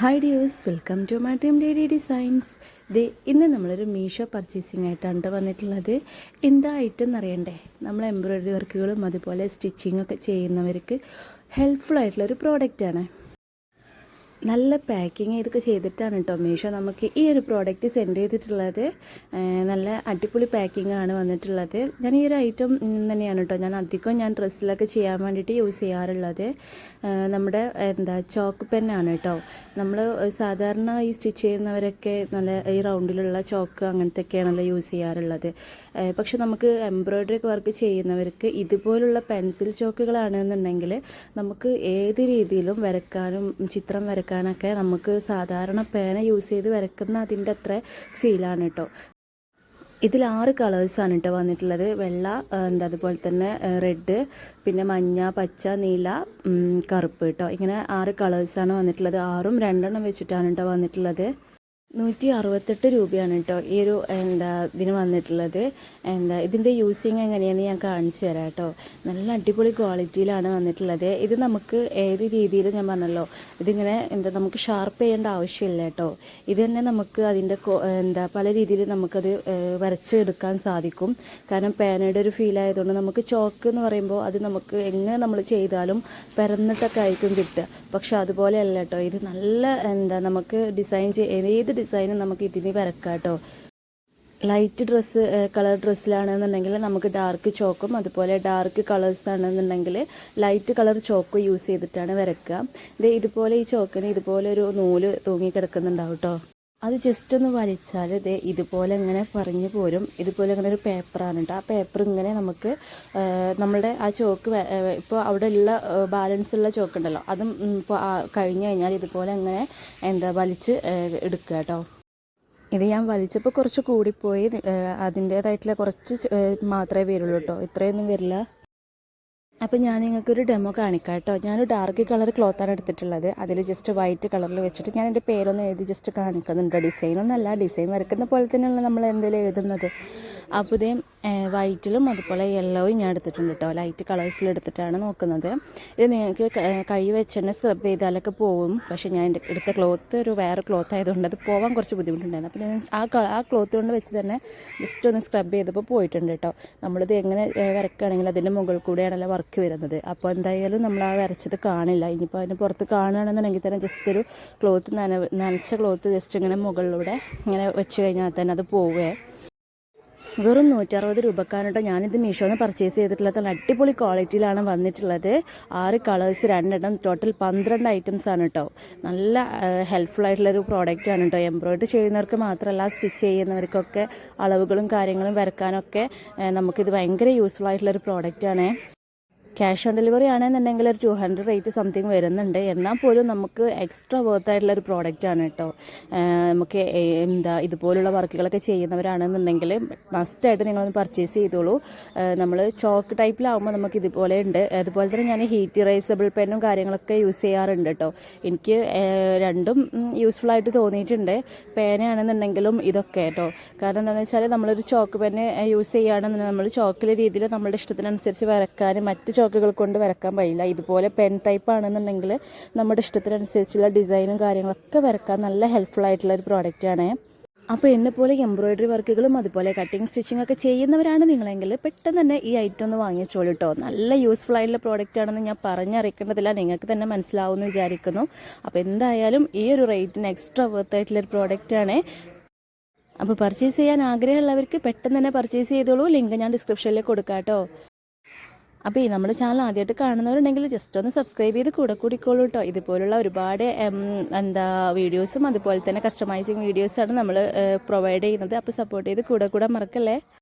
Hi dears welcome to my team daddy designs ദേ ഇന്ന് നമ്മളൊരു Meesho purchasing ആയിട്ടാണ് ട്ടോ വന്നിട്ടുള്ളത്. എന്താ ഐറ്റം എന്നറിയണ്ടേ? നമ്മൾ എംബ്രോയ്ഡറി വർക്കുകളും അതുപോലെ സ്റ്റിച്ചിങ്ങൊക്കെ ചെയ്യുന്നവർക്ക് ഹെൽപ്ഫുൾ ആയിട്ടുള്ള ഒരു പ്രോഡക്റ്റാണ് നല്ല പാക്കിങ് ഇതൊക്കെ ചെയ്തിട്ടാണ് കേട്ടോ മീഷോ നമുക്ക് ഈ ഒരു പ്രോഡക്റ്റ് സെൻഡ് ചെയ്തിട്ടുള്ളത്. നല്ല അടിപൊളി പാക്കിംഗ് ആണ് വന്നിട്ടുള്ളത്. ഞാൻ ഈ ഒരു ഐറ്റം തന്നെയാണ് കേട്ടോ ഞാൻ അധികം ഞാൻ ഡ്രസ്സിലൊക്കെ ചെയ്യാൻ വേണ്ടിയിട്ട് യൂസ് ചെയ്യാറുള്ളത്. നമ്മുടെ എന്താ ചോക്ക് പെന്നാണ് കേട്ടോ നമ്മൾ സാധാരണ ഈ സ്റ്റിച്ച് ചെയ്യുന്നവരൊക്കെ നല്ല ഈ റൗണ്ടിലുള്ള ചോക്ക് അങ്ങനത്തെ ഒക്കെയാണല്ലോ യൂസ് ചെയ്യാറുള്ളത്. പക്ഷെ നമുക്ക് എംബ്രോയ്ഡറി ഒക്കെ വർക്ക് ചെയ്യുന്നവർക്ക് ഇതുപോലുള്ള പെൻസിൽ ചോക്കുകളാണെന്നുണ്ടെങ്കിൽ നമുക്ക് ഏത് രീതിയിലും വരക്കാനും ചിത്രം വരക്കാനൊക്കെ നമുക്ക് സാധാരണ പേന യൂസ് ചെയ്ത് വരക്കുന്ന അതിന്റെ അത്ര ഫീലാണ് കേട്ടോ. ഇതിൽ ആറ് കളേഴ്സാണ് കേട്ടോ വന്നിട്ടുള്ളത്. വെള്ള എന്താ അതുപോലെ തന്നെ റെഡ് പിന്നെ മഞ്ഞ പച്ച നീല കറുപ്പ് കേട്ടോ. ഇങ്ങനെ ആറ് കളേഴ്സാണ് വന്നിട്ടുള്ളത്. ആറും രണ്ടെണ്ണം വെച്ചിട്ടാണ് കേട്ടോ വന്നിട്ടുള്ളത്. നൂറ്റി അറുപത്തെട്ട് രൂപയാണ് കേട്ടോ ഈ ഒരു എന്താ ഇതിന് വന്നിട്ടുള്ളത്. എന്താ ഇതിന്റെ യൂസിങ് എങ്ങനെയാണെന്ന് ഞാൻ കാണിച്ചു തരാം കേട്ടോ നല്ല അടിപൊളി ക്വാളിറ്റിയിലാണ് വന്നിട്ടുള്ളത്. ഇത് നമുക്ക് ഏത് രീതിയിലും ഞാൻ പറഞ്ഞല്ലോ ഇതിങ്ങനെ എന്താ നമുക്ക് ഷാർപ്പ് ചെയ്യേണ്ട ആവശ്യമില്ല കേട്ടോ ഇത് തന്നെ നമുക്ക് അതിന്റെ എന്താ പല രീതിയിൽ നമുക്കത് വരച്ചെടുക്കാൻ സാധിക്കും. കാരണം പേനയുടെ ഒരു ഫീൽ ആയതുകൊണ്ട് നമുക്ക് ചോക്ക് എന്ന് പറയുമ്പോൾ അത് നമുക്ക് എങ്ങനെ നമ്മൾ ചെയ്താലും പരന്നിട്ടൊക്കെ ആയിരിക്കും കിട്ടുക. പക്ഷെ അതുപോലെയല്ല കേട്ടോ ഇത് നല്ല എന്താ നമുക്ക് ഡിസൈൻ ചെയ്ത് ഏത് ഡിസൈനും നമുക്ക് ഇതിന് വരക്കാം കേട്ടോ ലൈറ്റ് ഡ്രസ്സ് കളർ ഡ്രസ്സിലാണെന്നുണ്ടെങ്കിൽ നമുക്ക് ഡാർക്ക് ചോക്കും അതുപോലെ ഡാർക്ക് കളേഴ്സ് ആണെന്നുണ്ടെങ്കിൽ ലൈറ്റ് കളർ ചോക്ക് യൂസ് ചെയ്തിട്ടാണ് വരക്കുക. ഇത് ഇതുപോലെ ഈ ചോക്കിന് ഇതുപോലെ ഒരു നൂൽ തൂങ്ങി കിടക്കുന്നുണ്ടാവും കേട്ടോ അത് ജസ്റ്റ് ഒന്ന് വലിച്ചാൽ ഇത് ഇതുപോലെ ഇങ്ങനെ പറഞ്ഞു പോരും. ഇതുപോലെ ഇങ്ങനെ ഒരു പേപ്പറാണ് കേട്ടോ ആ പേപ്പർ ഇങ്ങനെ നമുക്ക് നമ്മുടെ ആ ചോക്ക് ഇപ്പോൾ അവിടെ ഉള്ള ബാലൻസ് ഉള്ള ചോക്ക് ഉണ്ടല്ലോ. അതും ഇപ്പോൾ കഴിഞ്ഞു കഴിഞ്ഞാൽ ഇതുപോലെ ഇങ്ങനെ എന്താ വലിച്ച് എടുക്കുക കേട്ടോ ഇത് ഞാൻ വലിച്ചപ്പോൾ കുറച്ച് കൂടിപ്പോയി അതിന്റേതായിട്ടുള്ള കുറച്ച് മാത്രമേ വരുള്ളൂ കേട്ടോ ഇത്രയൊന്നും വരില്ല. അപ്പോൾ ഞാൻ നിങ്ങൾക്കൊരു ഡെമോ കാണിക്കാം കേട്ടോ. ഞാനൊരു ഡാർക്ക് കളർ ക്ലോത്താണ് എടുത്തിട്ടുള്ളത്. അതിൽ ജസ്റ്റ് വൈറ്റ് കളറിൽ വെച്ചിട്ട് ഞാൻ എന്റെ പേരൊന്ന് എഴുതി ജസ്റ്റ് കാണിക്കുന്നുണ്ട്. ഡിസൈനൊന്നല്ല ഡിസൈൻ വരക്കുന്ന പോലെ തന്നെയാണ് നമ്മൾ എന്തെങ്കിലും എഴുതുന്നത്. അപ്പോൾ ഇതേ വൈറ്റിലും അതുപോലെ യെല്ലോയും ഞാൻ എടുത്തിട്ടുണ്ട് കേട്ടോ ലൈറ്റ് കളേഴ്സിൽ എടുത്തിട്ടാണ് നോക്കുന്നത്. ഇത് നിങ്ങൾക്ക് ക- വെച്ച് തന്നെ സ്ക്രബ് ചെയ്താലൊക്കെ പോവും. പക്ഷേ ഞാൻ എടുത്ത ക്ലോത്ത് ഒരു വേറെ ക്ലോത്ത് ആയതുകൊണ്ട് അത് പോകാൻ കുറച്ച് ബുദ്ധിമുട്ടുണ്ടായിരുന്നു. അപ്പോൾ ഞാൻ ആ ആ ക്ലോത്ത് കൊണ്ട് വെച്ച് തന്നെ ജസ്റ്റ് ഒന്ന് സ്ക്രബ് ചെയ്തപ്പോൾ പോയിട്ടുണ്ട് കേട്ടോ നമ്മളിത് എങ്ങനെ വരക്കുകയാണെങ്കിൽ അതിന്റെ മുകളിൽ കൂടെയാണല്ലോ വർക്ക് വരുന്നത്. അപ്പോൾ എന്തായാലും നമ്മൾ ആ വരച്ചത് കാണില്ല. ഇനിയിപ്പോൾ അതിന് പുറത്ത് കാണുകയാണെന്നുണ്ടെങ്കിൽ തന്നെ ജസ്റ്റ് ഒരു ക്ലോത്ത് നന നനച്ച ക്ലോത്ത് ജസ്റ്റ് ഇങ്ങനെ മുകളിലൂടെ ഇങ്ങനെ വെച്ച് കഴിഞ്ഞാൽ തന്നെ അത് പോവേ. വെറും നൂറ്ററുപത് രൂപക്കാണ് കേട്ടോ ഞാനിത് മീഷോന്ന് പർച്ചേസ് ചെയ്തിട്ടുള്ളത്. നല്ല അടിപൊളി ക്വാളിറ്റിയിലാണ് വന്നിട്ടുള്ളത്. ആറ് കളേഴ്സ് രണ്ടെണ്ണം ടോട്ടൽ പന്ത്രണ്ട് ഐറ്റംസ് ആണ് കേട്ടോ. നല്ല ഹെൽപ്ഫുൾ ആയിട്ടുള്ളൊരു പ്രോഡക്റ്റ് ആണ് കേട്ടോ. എംബ്രോയിഡറി ചെയ്യുന്നവർക്ക് മാത്രമല്ല സ്റ്റിച്ച് ചെയ്യുന്നവർക്കൊക്കെ അളവുകളും കാര്യങ്ങളും വരക്കാനൊക്കെ നമുക്കിത് ഭയങ്കര യൂസ്ഫുൾ ആയിട്ടുള്ളൊരു ആണ്. ക്യാഷ് ഓൺ ഡെലിവറി ആണെന്നുണ്ടെങ്കിൽ ഒരു ടു ഹൺഡ്രഡ് റേറ്റ് സംതിങ് വരുന്നുണ്ട്. എന്നാൽ പോലും നമുക്ക് എക്സ്ട്രാ വർത്ത് ആയിട്ടുള്ള ഒരു പ്രോഡക്റ്റ് ആണ് കേട്ടോ നമുക്ക് എന്താ ഇതുപോലുള്ള വർക്കുകളൊക്കെ ചെയ്യുന്നവരാണെന്നുണ്ടെങ്കിൽ മസ്റ്റായിട്ട് നിങ്ങളൊന്ന് പർച്ചേസ് ചെയ്തോളൂ. നമ്മൾ ചോക്ക് ടൈപ്പിലാവുമ്പോൾ നമുക്ക് ഇതുപോലെ ഉണ്ട്. അതുപോലെ തന്നെ ഞാൻ ഹീറ്റ് റൈസബിൾ പെന്നും കാര്യങ്ങളൊക്കെ യൂസ് ചെയ്യാറുണ്ട് കേട്ടോ എനിക്ക് രണ്ടും യൂസ്ഫുൾ ആയിട്ട് തോന്നിയിട്ടുണ്ട് പേനയാണെന്നുണ്ടെങ്കിലും ഇതൊക്കെ കേട്ടോ കാരണം എന്താണെന്ന് വെച്ചാൽ നമ്മളൊരു ചോക്ക് പെന്ന് യൂസ് ചെയ്യുകയാണെന്നുണ്ടെങ്കിൽ നമ്മൾ ചോക്കിലെ രീതിയിൽ നമ്മുടെ ഇഷ്ടത്തിനനുസരിച്ച് വരക്കാനും മറ്റ് ചോക്കുകൾ കൊണ്ട് വരക്കാൻ പറ്റില്ല ഇതുപോലെ പെൻ ടൈപ്പ് ആണെന്നുണ്ടെങ്കിൽ നമ്മുടെ ഇഷ്ടത്തിനനുസരിച്ചുള്ള ഡിസൈനും കാര്യങ്ങളൊക്കെ വരക്കാൻ നല്ല ഹെൽപ്ഫുൾ ആയിട്ടുള്ള ഒരു പ്രോഡക്റ്റാണ് അപ്പോൾ എന്നെ പോലെ എംബ്രോയിഡറി വർക്കുകളും അതുപോലെ കട്ടിങ് സ്റ്റിച്ചിങ് ഒക്കെ ചെയ്യുന്നവരാണ് നിങ്ങളെങ്കിൽ പെട്ടെന്ന് തന്നെ ഈ ഐറ്റം ഒന്ന് വാങ്ങിച്ചോളൂ കേട്ടോ നല്ല യൂസ്ഫുൾ ആയിട്ടുള്ള പ്രോഡക്റ്റ് ആണെന്ന് ഞാൻ പറഞ്ഞറിയിക്കേണ്ടതില്ല. നിങ്ങൾക്ക് തന്നെ മനസ്സിലാവുമെന്ന് വിചാരിക്കുന്നു. അപ്പോൾ എന്തായാലും ഈ ഒരു റേറ്റിന് എക്സ്ട്രാ വർത്ത് ആയിട്ടുള്ള ഒരു പ്രോഡക്റ്റ് ആണ്. അപ്പോൾ പർച്ചേസ് ചെയ്യാൻ ആഗ്രഹമുള്ളവർക്ക് പെട്ടെന്ന് തന്നെ പർച്ചേസ് ചെയ്തോളൂ. ലിങ്ക് ഞാൻ ഡിസ്ക്രിപ്ഷനിൽ കൊടുക്കാം കേട്ടോ അപ്പോൾ ഈ നമ്മുടെ ചാനൽ ആദ്യമായിട്ട് കാണുന്നവരുണ്ടെങ്കിൽ ജസ്റ്റ് ഒന്ന് സബ്സ്ക്രൈബ് ചെയ്ത് കൂടെ കൂടിക്കോളൂ കേട്ടോ ഇതുപോലുള്ള ഒരുപാട് എന്താ വീഡിയോസും അതുപോലെ തന്നെ കസ്റ്റമൈസിങ് വീഡിയോസാണ് നമ്മൾ പ്രൊവൈഡ് ചെയ്യുന്നത്. അപ്പോൾ സപ്പോർട്ട് ചെയ്ത് കൂടെ കൂടെ മറക്കല്ലേ?